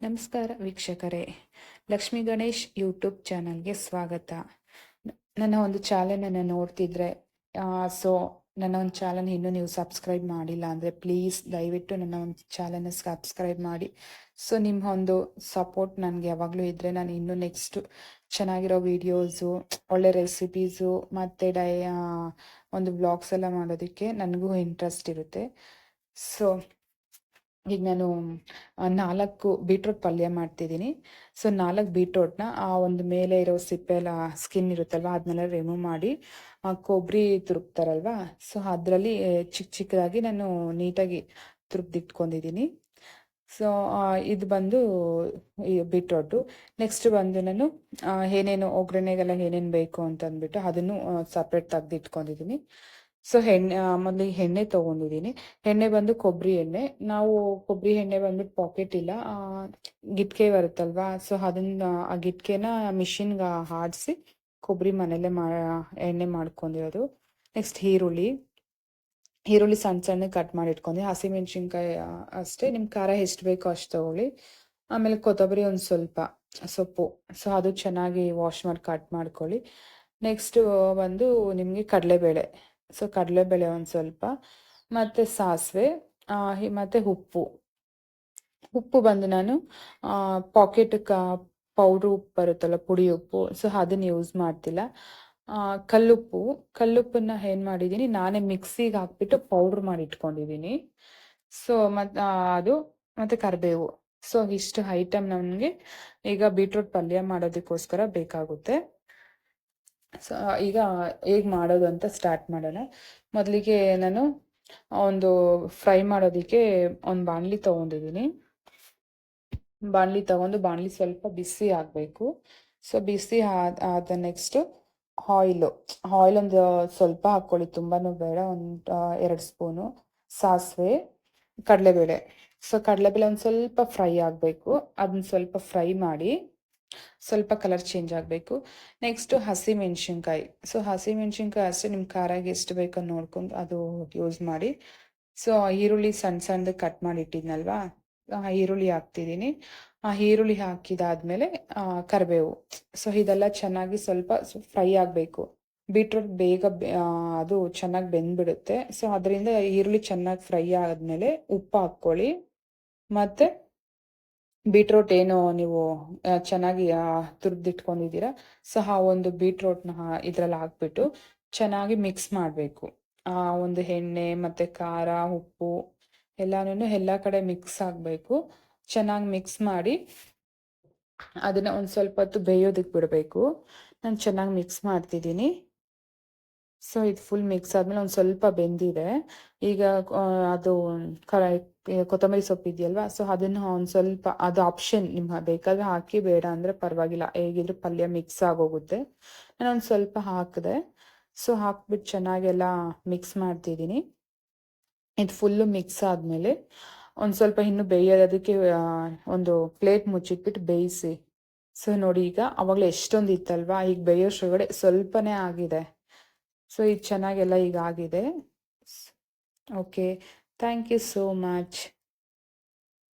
ನಮಸ್ಕಾರ ವೀಕ್ಷಕರೇ. ಲಕ್ಷ್ಮೀ ಗಣೇಶ್ ಯೂಟ್ಯೂಬ್ ಚಾನಲ್ಗೆ ಸ್ವಾಗತ. ನನ್ನ ಒಂದು ಚಾನಲನ್ನು ನೋಡ್ತಿದ್ರೆ ಸೊ, ನನ್ನ ಒಂದು ಚಾನಲ್ ಇನ್ನೂ ನೀವು ಸಬ್ಸ್ಕ್ರೈಬ್ ಮಾಡಿಲ್ಲ ಅಂದರೆ ಪ್ಲೀಸ್ ದಯವಿಟ್ಟು ನನ್ನ ಒಂದು ಚಾನಲ್ನ ಸಬ್ಸ್ಕ್ರೈಬ್ ಮಾಡಿ. ಸೊ, ನಿಮ್ಮ ಒಂದು ಸಪೋರ್ಟ್ ನನಗೆ ಯಾವಾಗಲೂ ಇದ್ದರೆ ನಾನು ಇನ್ನೂ ನೆಕ್ಸ್ಟು ಚೆನ್ನಾಗಿರೋ ವೀಡಿಯೋಸು ಒಳ್ಳೆ ರೆಸಿಪೀಸು ಮತ್ತು ಡೈ ಒಂದು ಬ್ಲಾಗ್ಸ್ ಎಲ್ಲ ಮಾಡೋದಕ್ಕೆ ನನಗೂ ಇಂಟ್ರೆಸ್ಟ್ ಇರುತ್ತೆ. ಸೊ ಈಗ ನಾನು ನಾಲ್ಕು ಬೀಟ್ರೂಟ್ ಪಲ್ಯ ಮಾಡ್ತಿದ್ದೀನಿ. ಸೊ, ನಾಲ್ಕು ಬೀಟ್ರೂಟ್ನ ಆ ಒಂದು ಮೇಲೆ ಇರೋ ಸಿಪ್ಪೆ ಎಲ್ಲ ಸ್ಕಿನ್ ಇರುತ್ತಲ್ವ, ಅದನ್ನೆಲ್ಲ ರಿಮೂವ್ ಮಾಡಿ ಕೊಬ್ಬರಿ ತುರುಕ್ತಾರಲ್ವ, ಸೊ, ಅದರಲ್ಲಿ ಚಿಕ್ಕ ಚಿಕ್ಕದಾಗಿ ನಾನು ನೀಟಾಗಿ ತುರುಕ್ದಿಟ್ಕೊಂಡಿದ್ದೀನಿ. ಸೊ ಇದು ಬಂದು ಬೀಟ್ರೋಟು. ನೆಕ್ಸ್ಟ್ ಬಂದು ನಾನು ಏನೇನು ಒಗ್ಗರಣೆಗೆಲ್ಲ ಏನೇನು ಬೇಕು ಅಂತ ಅಂದ್ಬಿಟ್ಟು ಅದನ್ನು ಸಪ್ರೇಟ್ ತೆಗ್ದಿಟ್ಕೊಂಡಿದ್ದೀನಿ. ಸೊ ಎಣ್ಣೆ ಮೊದಲು ಎಣ್ಣೆ ತಗೊಂಡಿದ್ದೀನಿ. ಎಣ್ಣೆ ಬಂದು ಕೊಬ್ಬರಿ ಎಣ್ಣೆ. ನಾವು ಕೊಬ್ಬರಿ ಎಣ್ಣೆ ಬಂದ್ಬಿಟ್ಟು ಪಾಕೆಟ್ ಇಲ್ಲ. ಗಿಟ್ಕೆ ಬರುತ್ತಲ್ವಾ? ಸೊ ಅದನ್ನ, ಆ ಗಿಟ್ಕೆನ ಮಿಷಿನ್ಗೆ ಹಾಡಿಸಿ ಕೊಬ್ಬರಿ ಮನೇಲೆ ಮಾ, ಎಣ್ಣೆ ಮಾಡ್ಕೊಂಡಿರೋದು. ನೆಕ್ಸ್ಟ್ ಈರುಳ್ಳಿ. ಈರುಳ್ಳಿ ಸಣ್ಣ ಸಣ್ಣ ಕಟ್ ಮಾಡಿ ಇಟ್ಕೊಂಡು ಹಸಿಮೆಣ್ಸಿನ್ಕಾಯಿ ಅಷ್ಟೇ. ನಿಮ್ಮ ಖಾರ ಎಷ್ಟು ಬೇಕೋ ಅಷ್ಟು ತಗೊಳ್ಳಿ. ಆಮೇಲೆ ಕೊತ್ತಂಬರಿ ಒಂದು ಸ್ವಲ್ಪ ಸೊಪ್ಪು. ಸೊ ಅದು ಚೆನ್ನಾಗಿ ವಾಶ್ ಮಾಡಿ ಕಟ್ ಮಾಡ್ಕೊಳ್ಳಿ. ನೆಕ್ಸ್ಟ್ ಬಂದು ನಿಮಗೆ ಕಡಲೆಬೇಳೆ. ಸೊ ಕಡಲೆಬೇಳೆ ಒಂದು ಸ್ವಲ್ಪ, ಮತ್ತು ಸಾಸಿವೆ ಮತ್ತು ಉಪ್ಪು. ಉಪ್ಪು ಬಂದು ನಾನು ಪಾಕೆಟ್ ಕ ಪೌಡ್ರ್ ಉಪ್ಪು ಬರುತ್ತಲ್ಲ, ಪುಡಿ ಉಪ್ಪು, ಸೊ ಅದನ್ನ ಯೂಸ್ ಮಾಡ್ತಿಲ್ಲ. ಕಲ್ಲುಪ್ಪು, ಕಲ್ಲುಪ್ಪನ್ನ ಏನು ಮಾಡಿದ್ದೀನಿ, ನಾನೇ ಮಿಕ್ಸಿಗೆ ಹಾಕ್ಬಿಟ್ಟು ಪೌಡ್ರ್ ಮಾಡಿ ಇಟ್ಕೊಂಡಿದ್ದೀನಿ. ಸೊ ಮತ್ತು ಅದು, ಮತ್ತು ಕರಿಬೇವು. ಸೊ ಇಷ್ಟು ಐಟಮ್ ನಮಗೆ ಈಗ ಬೀಟ್ರೂಟ್ ಪಲ್ಯ ಮಾಡೋದಕ್ಕೋಸ್ಕರ ಬೇಕಾಗುತ್ತೆ. ಸೊ, ಈಗ ಹೇಗೆ ಮಾಡೋದು ಅಂತ ಸ್ಟಾರ್ಟ್ ಮಾಡೋಣ. ಮೊದಲಿಗೆ ನಾನು ಒಂದು ಫ್ರೈ ಮಾಡೋದಕ್ಕೆ ಒಂದು ಬಾಣಲಿ ತಗೊಂಡಿದ್ದೀನಿ ಬಾಣಲಿ ತಗೊಂಡು ಬಾಣಲಿ ಸ್ವಲ್ಪ ಬಿಸಿ ಆಗಬೇಕು. ಸೊ ಬಿಸಿ ಆದ ನೆಕ್ಸ್ಟು ಆಯಿಲು ಆಯಿಲ್ ಒಂದು ಸ್ವಲ್ಪ ಹಾಕ್ಕೊಳ್ಳಿ ತುಂಬಾನು ಬೇಡ, ಒಂದು ಎರಡು ಸ್ಪೂನು. ಸಾಸಿವೆ, ಕಡಲೆಬೇಳೆ. ಸೊ ಕಡಲೆಬೇಳೆ ಒಂದು ಸ್ವಲ್ಪ ಫ್ರೈ ಆಗಬೇಕು. ಅದನ್ನ ಸ್ವಲ್ಪ ಫ್ರೈ ಮಾಡಿ ಸ್ವಲ್ಪ ಕಲರ್ ಚೇಂಜ್ ಆಗಬೇಕು. ನೆಕ್ಸ್ಟ್ ಹಸಿ ಮೆಣಸಿನ್ಕಾಯಿ. ಸೊ ಹಸಿ ಮೆಣಸಿನ್ಕಾಯಿ ಅಷ್ಟೇ ನಿಮ್ಮ ಖಾರಾಗೆ ಎಷ್ಟು ಬೇಕೋ ನೋಡ್ಕೊಂಡು ಅದು ಯೂಸ್ ಮಾಡಿ. ಸೊ ಈರುಳ್ಳಿ ಸಣ್ಣ ಸಣ್ಣದು ಕಟ್ ಮಾಡಿ ಇಟ್ಟಿದ್ನಲ್ವಾ? ಆ ಈರುಳ್ಳಿ ಹಾಕ್ತಿದ್ದೀನಿ ಆ ಈರುಳ್ಳಿ ಹಾಕಿದಾದ್ಮೇಲೆ ಕರಿಬೇವು. ಸೊ ಇದೆಲ್ಲ ಚೆನ್ನಾಗಿ ಸ್ವಲ್ಪ ಫ್ರೈ ಆಗಬೇಕು. ಬೀಟ್ರೂಟ್ ಬೇಗ ಅದು ಚೆನ್ನಾಗಿ ಬೆಂದ್ಬಿಡುತ್ತೆ. ಸೊ ಅದರಿಂದ ಈರುಳ್ಳಿ ಚೆನ್ನಾಗಿ ಫ್ರೈ ಆದ್ಮೇಲೆ ಉಪ್ಪು ಹಾಕ್ಕೊಳ್ಳಿ. ಮತ್ತೆ ಬೀಟ್ರೋಟ್ ಏನು ನೀವು ಚೆನ್ನಾಗಿ ತುರಿದಿಟ್ಕೊಂಡಿದ್ದೀರಾ ಸೊ ಆ ಒಂದು ಬೀಟ್ರೋಟ್ನ ಇದ್ರಲ್ಲಿ ಹಾಕ್ಬಿಟ್ಟು ಚೆನ್ನಾಗಿ ಮಿಕ್ಸ್ ಮಾಡಬೇಕು. ಆ, ಒಂದು ಎಣ್ಣೆ ಮತ್ತೆ ಖಾರ, ಉಪ್ಪು ಎಲ್ಲಾನು ಎಲ್ಲ ಕಡೆ ಮಿಕ್ಸ್ ಆಗಬೇಕು. ಚೆನ್ನಾಗಿ ಮಿಕ್ಸ್ ಮಾಡಿ ಅದನ್ನ ಒಂದು ಸ್ವಲ್ಪ ಹೊತ್ತು ಬೇಯೋದಕ್ಕೆ ಬಿಡಬೇಕು. ನಾನು ಚೆನ್ನಾಗಿ ಮಿಕ್ಸ್ ಮಾಡ್ತಿದ್ದೀನಿ. ಸೊ ಇದು ಫುಲ್ ಮಿಕ್ಸ್ ಆದ್ಮೇಲೆ ಒಂದು ಸ್ವಲ್ಪ ಬೆಂದಿದೆ. ಈಗ ಅದು ಕರ ಕೊತ್ತಂಬರಿ ಸೊಪ್ಪು ಇದೆಯಲ್ವಾ? ಸೊ ಅದನ್ನು ಒಂದು ಸ್ವಲ್ಪ, ಅದು ಆಪ್ಷನ್ ನಿಮ್ಮ ಬೇಕಾದ್ರೆ ಹಾಕಿ, ಬೇಡ ಅಂದರೆ ಪರವಾಗಿಲ್ಲ. ಹೇಗಿದ್ರು ಪಲ್ಯ ಮಿಕ್ಸ್ ಆಗೋಗುತ್ತೆ. ನಾನು ಒಂದು ಸ್ವಲ್ಪ ಹಾಕಿದೆ. ಸೊ ಹಾಕ್ಬಿಟ್ಟು ಚೆನ್ನಾಗೆಲ್ಲ ಮಿಕ್ಸ್ ಮಾಡ್ತಿದ್ದೀನಿ. ಇದು ಫುಲ್ಲು ಮಿಕ್ಸ್ ಆದಮೇಲೆ ಒಂದು ಸ್ವಲ್ಪ ಇನ್ನು ಬೇಯೋದಕ್ಕೆ ಒಂದು ಪ್ಲೇಟ್ ಮುಚ್ಚಿಟ್ಬಿಟ್ಟು ಬೇಯಿಸಿ. ಸೊ ನೋಡಿ ಈಗ ಅವಾಗಲೇ ಎಷ್ಟೊಂದು ಇತ್ತಲ್ವಾ? ಈಗ ಬೇಯೋಷ್ಟ್ರೊಳಗಡೆ ಸ್ವಲ್ಪನೇ ಆಗಿದೆ. ಸೊ ಇದು ಚೆನ್ನಾಗೆಲ್ಲ ಈಗ ಆಗಿದೆ. Okay thank you so much